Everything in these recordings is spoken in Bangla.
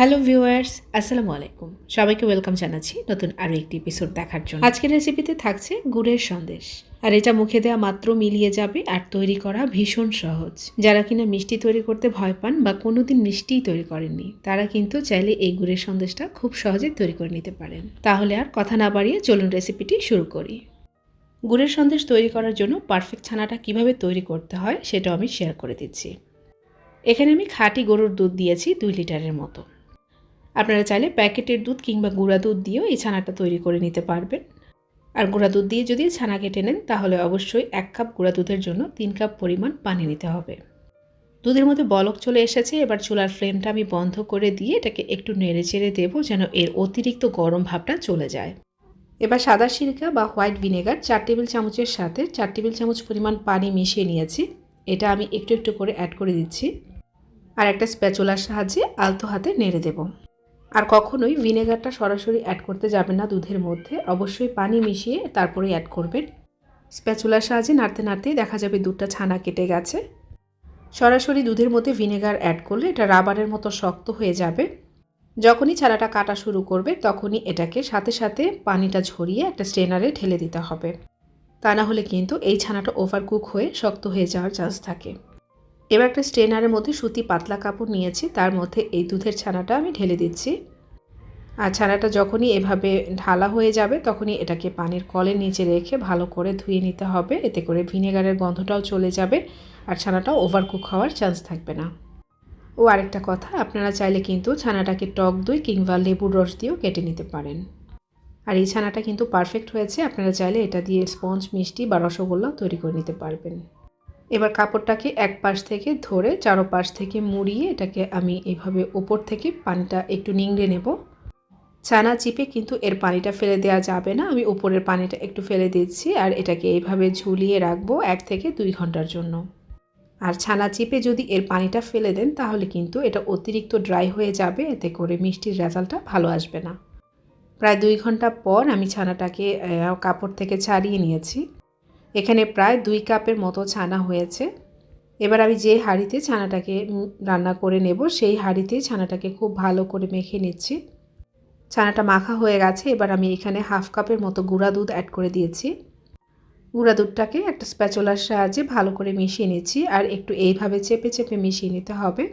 হ্যালো ভিউয়ার্স আসসালামু আলাইকুম। সবাইকে ওয়েলকাম জানাচ্ছি নতুন আরও একটি এপিসোড দেখার জন্য। আজকের রেসিপিতে থাকছে গুড়ের সন্দেশ। আর এটা মুখে দেওয়া মাত্র মিলিয়ে যাবে আর তৈরি করা ভীষণ সহজ। যারা কিনা মিষ্টি তৈরি করতে ভয় পান বা কোনোদিন মিষ্টিই তৈরি করেননি, তারা কিন্তু চাইলে এই গুড়ের সন্দেশটা খুব সহজে তৈরি করে নিতে পারেন। তাহলে আর কথা না বাড়িয়ে চলুন রেসিপিটি শুরু করি। গুড়ের সন্দেশ তৈরি করার জন্য পারফেক্ট ছানাটা কীভাবে তৈরি করতে হয় সেটাও আমি শেয়ার করে দিচ্ছি। এখানে আমি খাঁটি গরুর দুধ দিয়েছি দুই লিটারের মতো। আপনারা চাইলে প্যাকেটের দুধ কিংবা গুঁড়া দুধ দিয়েও এই ছানাটা তৈরি করে নিতে পারবেন। আর গুঁড়া দুধ দিয়ে যদি ছানা কেটে নেন, তাহলে অবশ্যই এক কাপ গুঁড়া দুধের জন্য তিন কাপ পরিমাণ পানি নিতে হবে। দুধের মধ্যে বলক চলে এসেছে, এবার চুলার ফ্লেমটা আমি বন্ধ করে দিয়ে এটাকে একটু নেড়ে চেড়ে দেবো যেন এর অতিরিক্ত গরম ভাবটা চলে যায়। এবার সাদা সিরকা বা হোয়াইট ভিনেগার চার টেবিল চামচের সাথে চার টেবিল চামচ পরিমাণ পানি মিশিয়ে নিয়েছি। এটা আমি একটু একটু করে অ্যাড করে দিচ্ছি। আর একটা স্প্যাচুলার সাহায্যে আলতো হাতে নেড়ে দেবো। আর কখনোই ভিনেগারটা সরাসরি অ্যাড করতে যাবেন না দুধের মধ্যে। অবশ্যই পানি মিশিয়ে তারপরে অ্যাড করবেন। স্প্যাচুলার সাহায্যে নাড়তে নাড়তেই দেখা যাবে দুধটা ছানা কেটে গেছে। সরাসরি দুধের মধ্যে ভিনেগার অ্যাড করলে এটা রাবারের মতো শক্ত হয়ে যাবে। যখনই ছানাটা কাটা শুরু করবে, তখনই এটাকে সাথে সাথে পানিটা ঝরিয়ে একটা স্ট্রেনারে ঢেলে দিতে হবে। তা না হলে কিন্তু এই ছানাটা ওভার কুক হয়ে শক্ত হয়ে যাওয়ার চান্স থাকে। এবার একটা স্ট্রেনারের মধ্যে সুতি পাতলা কাপড় নিয়েছি, তার মধ্যে এই দুধের ছানাটা আমি ঢেলে দিচ্ছি। আর ছানাটা যখনই এভাবে ঢালা হয়ে যাবে, তখনই এটাকে পানির কলের নিচে রেখে ভালো করে ধুয়ে নিতে হবে, এতে করে ভিনেগারের গন্ধটাও চলে যাবে আর ছানাটাও ওভারকুক হওয়ার চান্স থাকবে না। ও আরেকটা কথা, আপনারা চাইলে কিন্তু ছানাটাকে টক দই কিংবা লেবুর রস দিয়েও কেটে নিতে পারেন। আর এই ছানাটা কিন্তু পারফেক্ট হয়েছে, আপনারা চাইলে এটা দিয়ে স্পঞ্জ মিষ্টি বা রসগোল্লা তৈরি করে নিতে পারবেন। এবার কাপড়টাকে এক পাশ থেকে ধরে চারো পাশ থেকে মুড়িয়ে এটাকে আমি এইভাবে ওপর থেকে পানিটা একটু নিংড়ে নেব। ছানা চিপে কিন্তু এর পানিটা ফেলে দেওয়া যাবে না। আমি উপরের পানিটা একটু ফেলে দিচ্ছি আর এটাকে এইভাবে ঝুলিয়ে রাখব এক থেকে দুই ঘণ্টার জন্য। আর ছানা চিপে যদি এর পানিটা ফেলে দেন তাহলে কিন্তু এটা অতিরিক্ত ড্রাই হয়ে যাবে। এতে করে মিষ্টির রেজাল্টটা ভালো আসবে না। প্রায় দুই ঘণ্টা পর আমি ছানাটাকে কাপড় থেকে ছাড়িয়ে নিয়েছি। এখানে প্রায় দুই কাপের মতো ছানা হয়েছে। এবার আমি যে হাঁড়িতে ছানাটাকে রান্না করে নেব, সেই হাঁড়িতে ছানাটাকে খুব ভালো করে মেখে নিচ্ছি। ছানাটা মাখা হয়ে গেছে, এবার আমি এখানে হাফ কাপের মতো গুঁড়া দুধ অ্যাড করে দিয়েছি। গুঁড়া দুধটাকে একটা স্প্যাচুলার সাহায্যে ভালো করে মিশিয়ে নিচ্ছি, আর একটু এইভাবে চেপে চেপে মিশিয়ে নিতে হবে।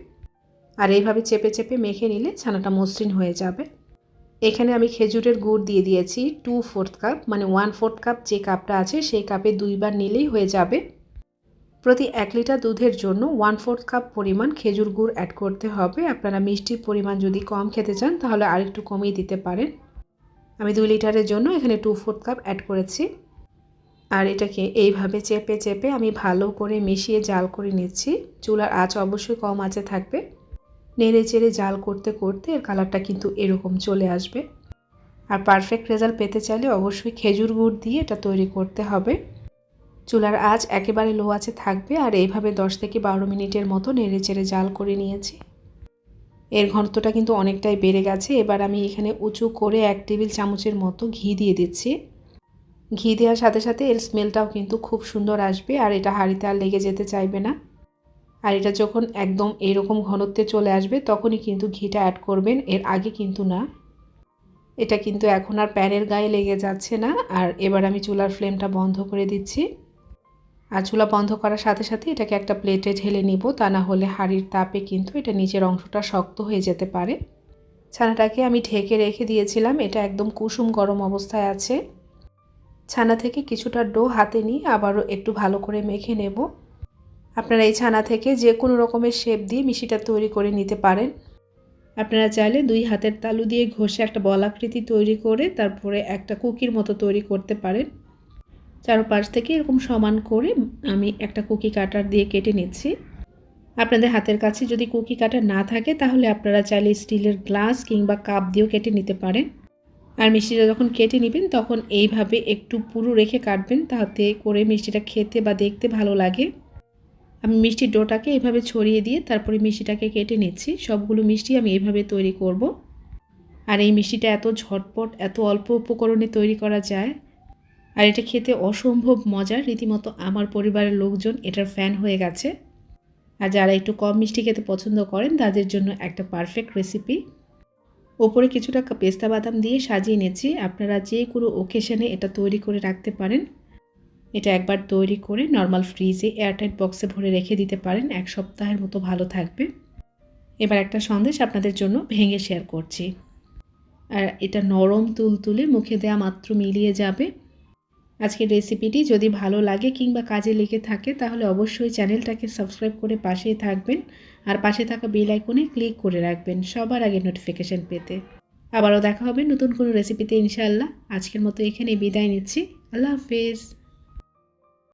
আর এইভাবে চেপে চেপে মেখে নিলে ছানাটা মসৃণ হয়ে যাবে। এখানে আমি খেজুরের গুড় দিয়ে দিয়েছি টু ফোর্থ কাপ মানে ওয়ান ফোর্থ কাপ যে কাপটা আছে সেই কাপে দুইবার নিলেই হয়ে যাবে। প্রতি এক লিটার দুধের জন্য ওয়ান ফোর্থ কাপ পরিমাণ খেজুর গুড় অ্যাড করতে হবে। আপনারা মিষ্টির পরিমাণ যদি কম খেতে চান, তাহলে আরেকটু কমিয়ে দিতে পারেন। আমি দুই লিটারের জন্য এখানে টু ফোর্থ কাপ অ্যাড করেছি। আর এটাকে এইভাবে চেপে চেপে আমি ভালো করে মিশিয়ে জাল করে নিচ্ছি। চুলার আঁচ অবশ্যই কম আঁচে থাকবে। নেড়ে চেড়ে জাল করতে করতে এর কালারটা কিন্তু এরকম চলে আসবে। আর পারফেক্ট রেজাল্ট পেতে চাইলে অবশ্যই খেজুর গুড় দিয়ে এটা তৈরি করতে হবে। চুলার আঁচ একেবারে লো আছে থাকবে আর এইভাবে দশ থেকে বারো মিনিটের মতো নেড়ে চেড়ে জাল করে নিয়েছি। এর ঘনত্বটা কিন্তু অনেকটাই বেড়ে গেছে। এবার আমি এখানে উঁচু করে এক টেবিল চামচের মতো ঘি দিয়ে দিচ্ছি। ঘি দেওয়ার সাথে সাথে এর স্মেলটাও কিন্তু খুব সুন্দর আসবে আর এটা হাঁড়িতে আর লেগে যেতে চাইবে না। আর এটা যখন একদম এরকম ঘনত্বে চলে আসবে, তখনই কিন্তু ঘিটা অ্যাড করবেন। এর আগে কিন্তু না। এটা কিন্তু এখন আর প্যানের গায়ে লেগে যাচ্ছে না। আর এবার আমি চুলার ফ্লেমটা বন্ধ করে দিচ্ছি। আর চুলা বন্ধ করার সাথে সাথে এটাকে একটা প্লেটে ঢেলে নিব। তা না হলে হাঁড়ির তাপে কিন্তু এটা নিচের অংশটা শক্ত হয়ে যেতে পারে। ছানাটাকে আমি ঢেকে রেখে দিয়েছিলাম। এটা একদম কুসুম গরম অবস্থায় আছে। ছানা থেকে কিছুটা ডো হাতে নিয়ে আবারও একটু ভালো করে মেখে নেব। আপনারা এই ছানা থেকে যে কোনো রকমের শেপ দিয়ে মিষ্টিটা তৈরি করে নিতে পারেন। আপনারা চাইলে দুই হাতের তালু দিয়ে ঘষে একটা বলাকৃতি তৈরি করে তারপরে একটা কুকির মতো তৈরি করতে পারেন। চারপাশ থেকে এরকম সমান করে আমি একটা কুকি কাটার দিয়ে কেটে নিচ্ছি। আপনাদের হাতের কাছে যদি কুকি কাটার না থাকে, তাহলে আপনারা চাইলে স্টিলের গ্লাস কিংবা কাপ দিয়েও কেটে নিতে পারেন। আর মিষ্টিটা যখন কেটে নেবেন, তখন এইভাবে একটু পুরো রেখে কাটবেন, তাতে করে মিষ্টিটা খেতে বা দেখতে ভালো লাগে। আমি মিষ্টির ডোটাকে এভাবে ছড়িয়ে দিয়ে তারপরে মিষ্টিটাকে কেটে নিচ্ছি। সবগুলো মিষ্টি আমি এভাবে তৈরি করব। আর এই মিষ্টিটা এত ঝটপট, এত অল্প উপকরণে তৈরি করা যায়। আর এটা খেতে অসম্ভব মজার। রীতিমতো আমার পরিবারের লোকজন এটার ফ্যান হয়ে গেছে। আর যারা একটু কম মিষ্টি খেতে পছন্দ করেন, তাদের জন্য একটা পারফেক্ট রেসিপি ওপরে কিছুটা পেস্তা বাদাম দিয়ে সাজিয়ে নিয়েছি আপনারা যে কোনো ওকেশনে এটা তৈরি করে রাখতে পারেন। এটা একবার তৈরি করে নর্মাল ফ্রিজে এয়ারটাইট বক্সে ভরে রেখে দিতে পারেন। এক সপ্তাহের মতো ভালো থাকবে। এবার একটা সন্দেশ আপনাদের জন্য ভেঙে শেয়ার করছি। আর এটা নরম তুলতুলে মুখে দেওয়া মাত্র মিলিয়ে যাবে। আজকের রেসিপিটি যদি ভালো লাগে কিংবা কাজে লেগে থাকে, তাহলে অবশ্যই চ্যানেলটাকে সাবস্ক্রাইব করে পাশেই থাকবেন। আর পাশে থাকা বেল আইকনে ক্লিক করে রাখবেন সবার আগে নোটিফিকেশান পেতে। আবারও দেখা হবে নতুন কোনো রেসিপিতে ইনশাআল্লাহ। আজকের মতো এখানে বিদায় নিচ্ছি। আল্লাহ হাফেজ।